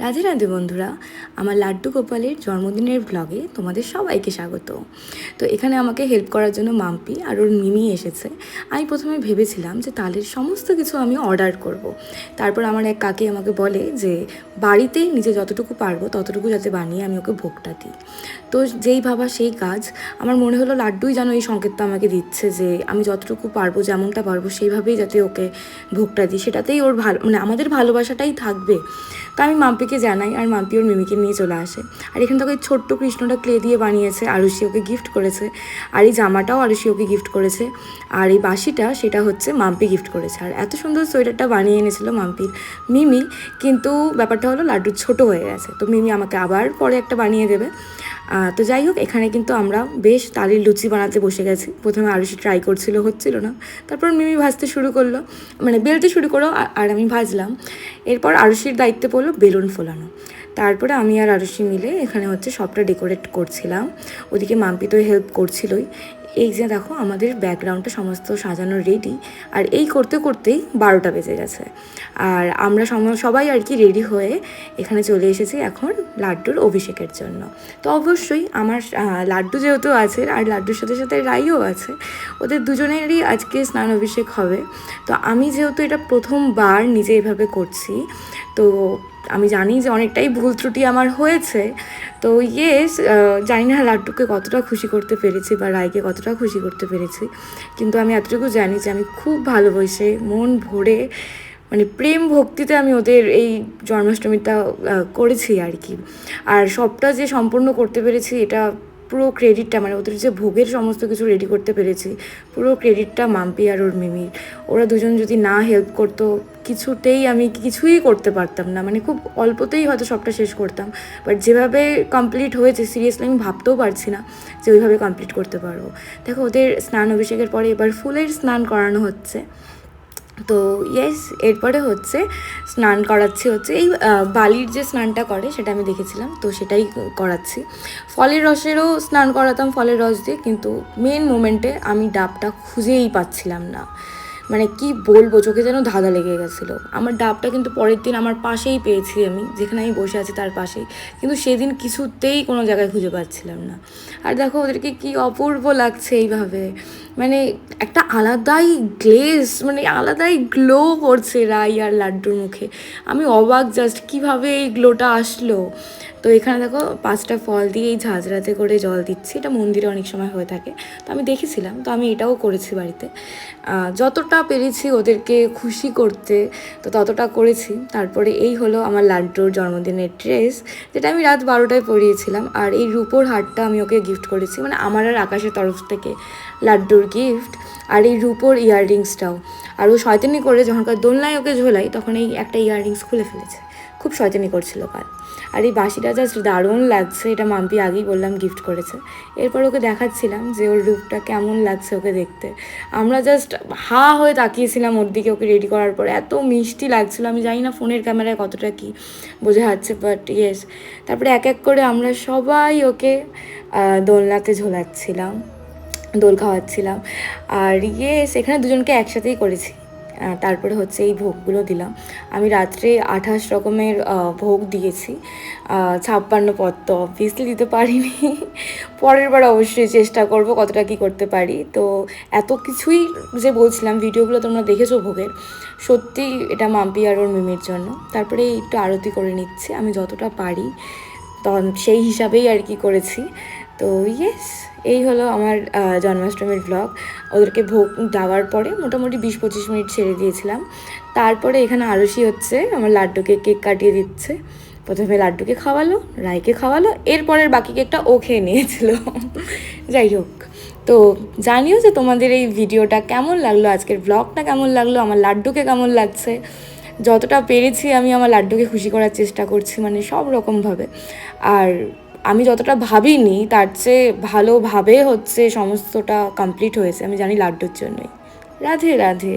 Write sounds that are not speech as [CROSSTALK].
রাধে রাধে বন্ধুরা, আমার লাড্ডু গোপালের জন্মদিনের ব্লগে তোমাদের সবাইকে স্বাগত। তো এখানে আমাকে হেল্প করার জন্য মাম্পি আর ওর মিমি এসেছে। আমি প্রথমে ভেবেছিলাম যে তালের সমস্ত কিছু আমি অর্ডার করব। তারপর আমার এক কাকি আমাকে বলে যে, বাড়িতেই নিজে যতটুকু পারব ততটুকু যাতে বানিয়ে আমি ওকে ভোগটা দিই। তো যেই ভাবা সেই কাজ, আমার মনে হলো লাড্ডুই যেন এই সংকেতটা আমাকে দিচ্ছে যে, আমি যতটুকু পারব যেমনটা পারব সেইভাবেই যাতে ওকে ভোগটা দিই। সেটাতেই ওর ভালো মানে আমাদের ভালোবাসাটাই থাকবে। তো আমি মাম্পিকে জানাই আর মাম্পি ওর মিমিকে নিয়ে চলে আসে। আর এখানে ওই ছোট্ট কৃষ্ণটা ক্লে দিয়ে বানিয়েছে। আরুষি ওকে গিফট করেছে। আর এই জামাটাও আরুষি ওকে গিফট করেছে। আর এই বাসিটা সেটা হচ্ছে মাম্পি গিফট করেছে। আর এত সুন্দর সোয়েটারটা বানিয়ে এনেছিল মাম্পির মিমি। কিন্তু ব্যাপারটা হলো লাড্ডু ছোট হয়ে গেছে। তো মিমি আমাকে আবার পরে একটা বানিয়ে দেবে। তো যাই হোক, এখানে কিন্তু আমরা বেশ তালির লুচি বানাতে বসে গেছি। প্রথমে আরুষি ট্রাই করছিল, হচ্ছিল না। তারপর মিমি ভাজতে শুরু করল। মানে বেলতে শুরু করো আর আমি ভাজলাম। এরপর আরুষির দায়িত্বে পড়ল বেলুন ফোলানো। তারপরে আমি আর আরুষি মিলে এখানে হচ্ছে সবটা ডেকোরেট করছিলাম। ওদিকে মাম্পি তো হেল্প করছিলই। এই যে দেখো, আমাদের ব্যাকগ্রাউন্ডটা সমস্ত সাজানো রেডি আর এই করতে করতেই বারোটা বেজে গেছে। আর আমরা সবাই আর কি রেডি হয়ে এখানে চলে এসেছি এখন লাড্ডুর অভিষেকের জন্য। তো অবশ্যই আমার লাড্ডু যেহেতু আছে, আর লাড্ডুর সাথে সাথে রাইও আছে, ওদের দুজনেরই আজকে স্নান অভিষেক হবে। তো আমি যেহেতু এটা প্রথমবার নিজে এভাবে করছি, তো আমি জানি যে অনেকটাই ভুল ত্রুটি আমার হয়েছে। তো ইয়েস জানি না লাড্ডুকে কতটা খুশি করতে পেরেছি বা রায়কে কতটা খুশি করতে পেরেছি। কিন্তু আমি এতটুকু জানি যে আমি খুব ভালোবেসে মন ভরে মানে প্রেম ভক্তিতে আমি ওদের এই জন্মাষ্টমীটা করেছি আর কি। আর সবটা যে সম্পূর্ণ করতে পেরেছি, এটা পুরো ক্রেডিটটা মানে ওদের যে ভোগের সমস্ত কিছু রেডি করতে পেরেছি, পুরো ক্রেডিটটা মাম্পি আর ওর মিমির। ওরা দুজন যদি না হেল্প করতো কিছুতেই আমি কিছুই করতে পারতাম না। মানে খুব অল্পতেই হয়তো সবটা শেষ করতাম। বাট যেভাবে কমপ্লিট হয়েছে সিরিয়াসলি আমি ভাবতেও পারছি না যে ওইভাবে কমপ্লিট করতে পারব। দেখো, ওদের স্নান অভিষেকের পরে এবার ফুলের স্নান করানো হচ্ছে। তো ইয়েস এরপরে হচ্ছে স্নান করাচ্ছি হচ্ছে এই বালির যে স্নানটা করে সেটা আমি দেখেছিলাম। তো সেটাই করাচ্ছি। ফলের রসেরও স্নান করাতাম ফলের রস দিয়ে, কিন্তু মেন মোমেন্টে আমি ডাবটা খুঁজেই পাচ্ছিলাম না। মানে কি বলব, চোখে যেন ধাঁধা লেগে গেছিল। আমার ডাবটা কিন্তু পরের দিন আমার পাশেই পেয়েছি আমি, যেখানে আমি বসে আছি তার পাশেই। কিন্তু সেদিন কিছুতেই কোনো জায়গায় খুঁজে পাচ্ছিলাম না। আর দেখো, ওদেরকে কি অপূর্ব লাগছে এইভাবে। মানে একটা আলাদাই গ্লেজ মানে আলাদাই গ্লো করছে রাই আর লাড্ডুর মুখে। আমি অবাক জাস্ট কীভাবে এই গ্লোটা আসলো। তো এখানে দেখো পাঁচটা ফল দিয়ে এই ঝাঁঝরাতে করে জল দিচ্ছি। এটা মন্দিরে অনেক সময় হয়ে থাকে। তো আমি দেখেছিলাম, তো আমি এটাও করেছি বাড়িতে। যতটা পেরেছি ওদেরকে খুশি করতে, তো ততটা করেছি। তারপরে এই হলো আমার লাড্ডুর জন্মদিনের ড্রেস, যেটা আমি রাত বারোটায় পরিয়েছিলাম। আর এই রূপোর হারটা আমি ওকে গিফট করেছি। মানে আমার আর আকাশের তরফ থেকে লাড্ডুর গিফট আর এই রূপোর ইয়াররিংসটাও আর ও শয়তানি করে যখনকার দোলনায় ওকে ঝোলাই তখন এই একটা ইয়াররিংস খুলে ফেলেছে। খুব শয়তানি করছিল কাল। আর এই বাসিটা জাস্ট দারুণ লাগছে, এটা মাম্পি আগেই বললাম গিফট করেছে। এরপর ওকে দেখাচ্ছিলাম যে ওর রূপটা কেমন লাগছে ওকে দেখতে। আমরা জাস্ট হা হয়ে তাকিয়েছিলাম ওর দিকে ওকে রেডি করার পরে। এত মিষ্টি লাগছিল, আমি জানি না ফোনের ক্যামেরায় কতটা কি বোঝা যাচ্ছে বাট ইয়েস তারপরে এক এক করে আমরা সবাই ওকে দোলনাতে ঝোলাচ্ছিলাম, দোল খাওয়াচ্ছিলাম। আর ইয়ে সেখানে দুজনকে একসাথেই করেছি। তারপরে হচ্ছে এই ভোগগুলো দিলাম। আমি রাত্রে আঠাশ রকমের ভোগ দিয়েছি। ছাপ্পান্ন পদ তো অবভিয়াসলি দিতে পারিনি। [LAUGHS] পরের বার অবশ্যই চেষ্টা করব কতটা কি করতে পারি। তো এত কিছুই যে বলছিলাম, ভিডিওগুলো তোমরা দেখেছ ভোগের, সত্যি এটা মাম্পি আর ওর মিমির জন্য। তারপরে একটু আরতি করে নিচ্ছি, আমি যতটা পারি। তখন সেই হিসাবেই আর কি করেছি। তো ইয়েস এই হলো আমার জন্মাষ্টমীর ব্লগ ওদেরকে ভোগ দেওয়ার পরে মোটামুটি বিশ পঁচিশ মিনিট ছেড়ে দিয়েছিলাম। তারপরে এখানে আরসি হচ্ছে, আমার লাড্ডুকে কেক কাটিয়ে দিচ্ছে। প্রথমে লাড্ডুকে খাওয়ালো, রায়কে খাওয়ালো, এরপরের বাকি কেকটা ও খেয়ে নিয়েছিল। যাই হোক, তো জানিও যে তোমাদের এই ভিডিওটা কেমন লাগল, আজকের ব্লগটা কেমন লাগল, আমার লাড্ডুকে কেমন লাগছে? যতটা পেরেছি আমি আমার লাড্ডুকে খুশি করার চেষ্টা করছি মানে সব রকমভাবে। আর আমি যতটা ভাবিনি, তার চেয়ে ভালোভাবে হচ্ছে সমস্তটা কমপ্লিট হয়েছে। আমি জানি লাড্ডুর জন্যই। রাধে রাধে।